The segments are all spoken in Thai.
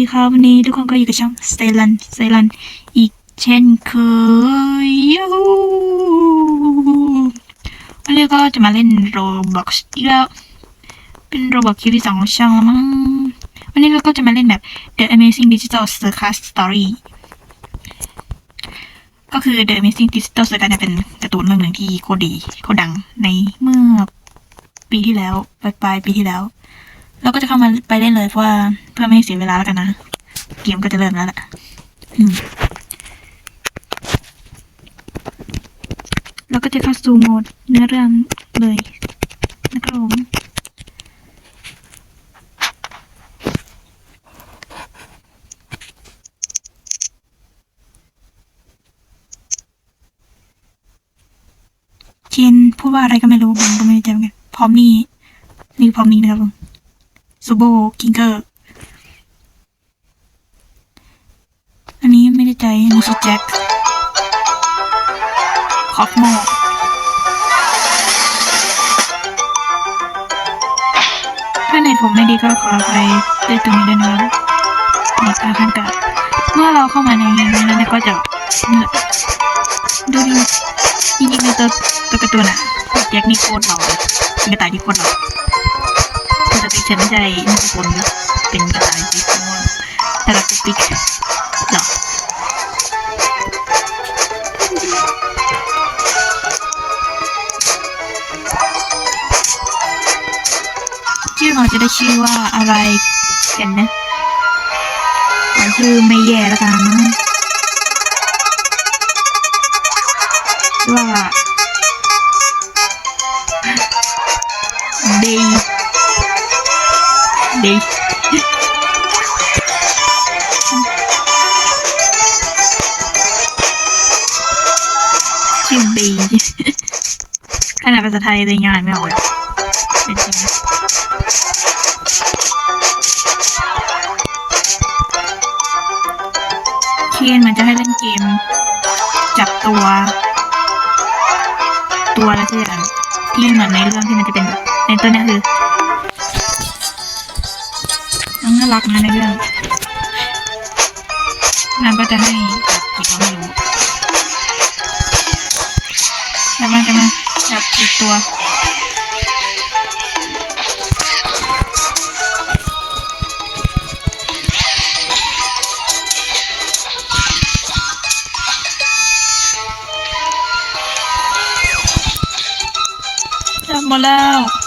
ดีครับวันนี้ทุกคนก็อยู่กับช่องสเตลันสเตลันอีกเช่นเคยยูวันนี้ก็จะมาเล่นโรบอกอีกแล้ว เป็นโรบอกคิวที่สองของช่องแล้วมั้งวันนี้เราก็จะมาเล่นแบบ The Amazing Digital Circus Story ก็คือ The Amazing Digital Circus เนี่ยเป็นการ์ตูนเรื่องหนึ่งที่โคตรดีโคตรดังในเมื่อปีที่แล้วปลายปลายปีที่แล้ว เราก็จะเข้ามาไปเล่นเลยเพราะว่าเพื่อไม่ให้เสียเวลาแล้วกันนะ เกมก็จะเริ่มแล้วแหละเราก็จะเข้าสู่โหมดเนื้อเรื่องเลยนะครับผมเคนพูดว่าอะไรก็ไม่รู้ผมก็ไม่แน่ใจเหมือนกันพร้อมนี่นี่พร้อมนี่นะครับผม ซูโบกิงเกอร์ อันนี้ไม่ได้ใจนี่ชื่อแจ็คคอฟโมถ้าในผมไม่ดีก็ขออภัยด้วยตรงนี้ด้วยนะครับในการขั้นกัดเมื่อเราเข้ามาในนี้แล้วก็จะเนี่ยดูดิจริงๆในตัวตัวการ์ตูนอะแจ็คนี่โคตรหล่อเป็นกระต่ายที่โคตรหล่อ ปกติฉันใจน่าจะคนเป็นกระต่ายที่โคตรแต่ละปิ๊กหรอชื่อเราจะได้ชื่อว่าอะไรกันนะขอชื่อไม่แย่แล้วกันนะว่า day day ชื่อ day ขนาดภาษาไทยเลยยังอ่านไม่ออกเลยเป็นจริงนะเคนมันจะให้เล่นเกม จับตัว ตัวอะไรสักอย่างที่เหมือนในเรื่องที่มันจะเป็นแบบในตัวนี้คือ น่ารักนะในเรื่องนางก็จะให้จับกี่ตัวไม่รู้จับมาจับมาจับกี่ตัวจับหมดแล้ว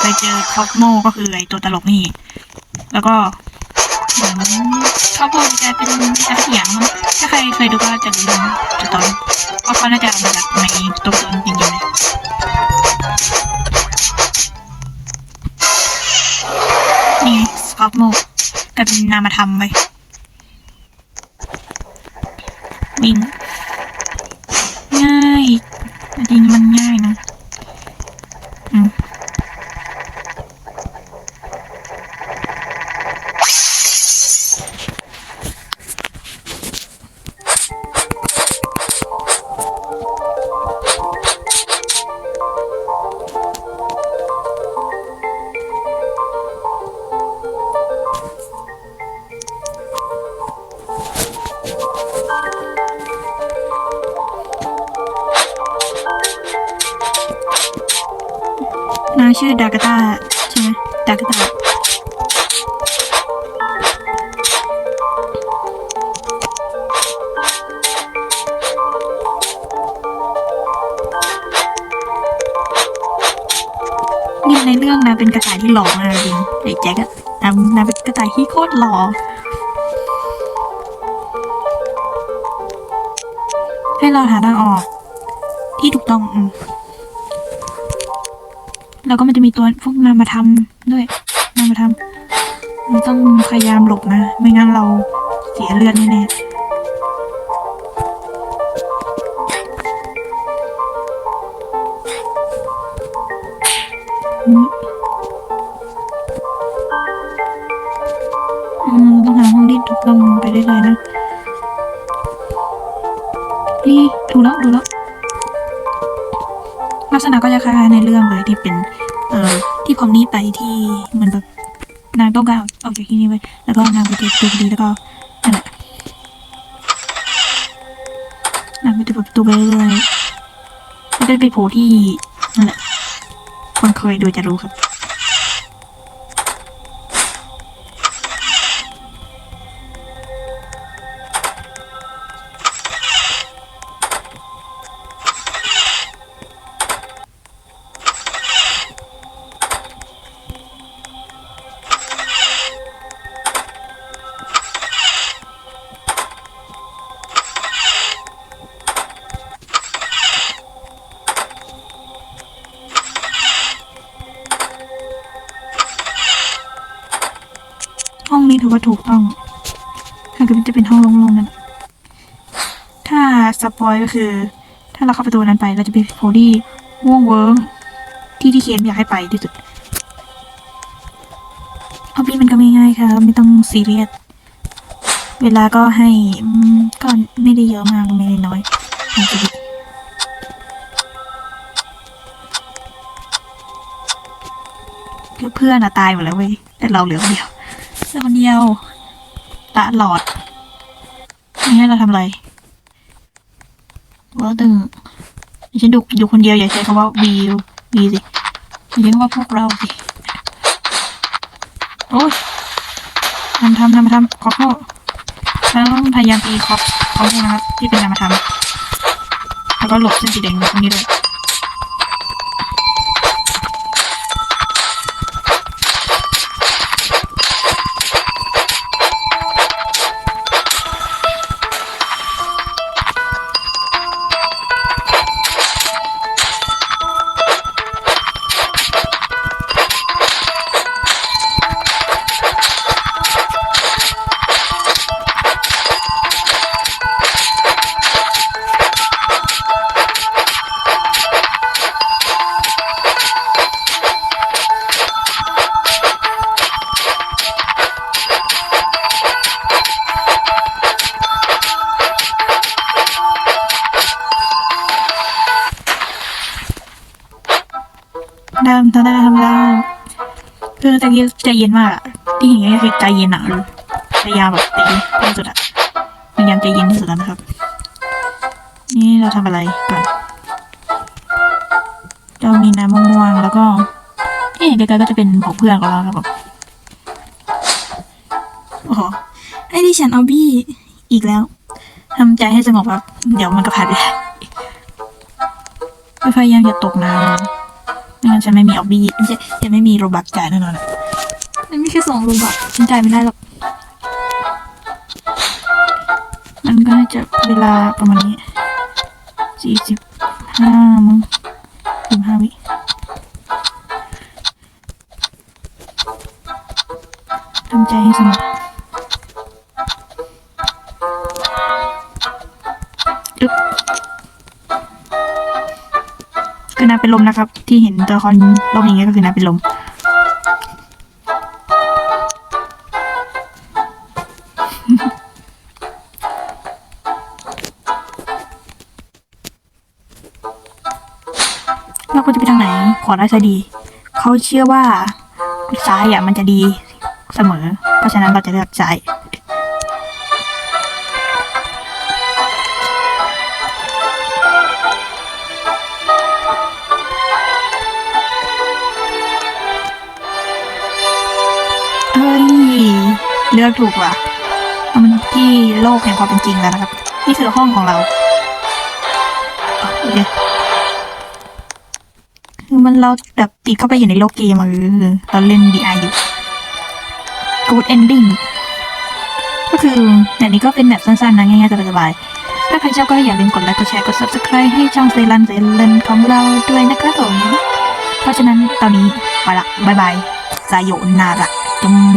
ไปเจอคอฟโมก็คือไอตัวตลกนี่ แล้วก็เหมือนคอฟโมจะเป็นอะไรสักอย่างถ้าใครเคยดูก็จะรู้จะตอนเพราะเขาน่าจะมาจากในตัวตนจริงๆเลยนี่สกอปโมกลายเป็นนามธรรมไปวิ่งง่ายจริงมันง่ายนะ อืม นางชื่อดากาตาใช่ไหมดากาตาเนี่ยในเรื่องนะเป็นกระต่ายที่หล่อมากจริงไอ้แจ็คอะนางนางเป็นกระต่ายที่โคตรหล่อให้เราหาทางออก ที่ถูกต้องอืม แล้วก็มันจะมีตัวพวกนามธรรมด้วยนามธรรมมันต้องพยายามหลบนะ ไม่งั้นเราเสียเลือดแน่ๆอืมรื่อยๆนะ นี่ดูแล้วดูแล้วลักษณะก็จะคล้ายๆในเรื่องเลยที่เป็น เอ่อที่พอมนี่ไปที่เหมือนแบบนางต้องการออกจากที่นี่ไว้แล้วก็นางไปเจอตัวดีแล้วก็นั่นแหละนางไปเจอตัวไปเรื่อยๆแล้วก็ไปโผล่ที่นั่นแหละคนเคยดูจะรู้ครับ ว่าถูกต้องถ้าเกิดจะเป็นห้องโล่งๆนั่นถ้าสปอยก็คือ ถ้าเราเข้าประตูนั้นไปเราจะไปโพลี่ว่วงเวิร์งที่ที่เคนอยากให้ไปที่สุดเอาพี่มันก็ไม่ง่ายค่ะ ไม่ต้องซีเรียส เวลาก็ให้ก็ไม่ได้เยอะมากไม่ได้น้อยอาจจะดีคือเพื่อนอะตายหมดแล้วเว้ยแต่เราเหลือคนเดียว อคนเดียวตลอดนี่ให้เราทำอะไรว่าตึงฉันดูอยู่คนเดียวอย่าใช้คำว่าวีวีสิอย่าใช้คำว่าพวกเราสิโอ้ยทำทำทำทำขอโทษแล้วต้องพยายามตีคอปเขาด้วยนะครับที่เป็นนามธรรมแล้วก็หลบเส้นสีแดงตรงนี้ด้วย ดำทำได้ทำได้คือตะกี้ใจเย็นมากอะที่เห็นก็คือใจเย็นอะเลยพยายามแบบตีที่สุดอะพยายามใจเย็นที่สุดแล้วนะครับ นี่เราทำอะไรก่อนเรามีน้ำม่วงแล้วก็ที่เห็นไกลๆก็จะเป็นของเพื่อนของเราครับผมโอ้โหไอ้ที่ฉันเอาบี้อีกแล้วทำใจให้สงบครับ เดี๋ยวมันก็ผ่านไปพยายามอย่าตกน้ำ ฉันไม่มีออบบี้ไม่ใช่ฉันไม่มีโรบักจ่ายแน่นอนอะมันไม่แค่สองโรบักฉันจ่ายไม่ได้หรอก มันก็น่าจะเวลาประมาณนี้สี่สิบห้ามั้งสิบห้าวิทำใจให้สงบ เป็นลมนะครับ ที่เห็นตัวละครลมอย่างเงี้ยก็คือนาเป็นลมเราก็จะไปทางไหนขวาหน้าจะดี เขาเชื่อว่าซ้ายอะมันจะดีเสมอ เพราะฉะนั้นเราจะเลือกซ้าย เลือกถูกว่ะเอามันที่โลกแห่งความเป็นจริงแล้วนะครับ นี่คือห้องของเราโอเคคือมันเราแบบติดเข้าไปอยู่ในโลกเกมอะเออเราเล่น VR อยู่ Good Ending ก็คือแบบนี้ก็เป็นแบบสั้นๆนะง่ายๆสบายๆถ้าใครชอบก็อย่าลืมกดไลค์กดแชร์กด subscribe ให้ช่องเซรันเซรันของเราด้วยนะครับผมเพราะฉะนั้นตอนนี้ไปละบายบายสายโยนาระจมู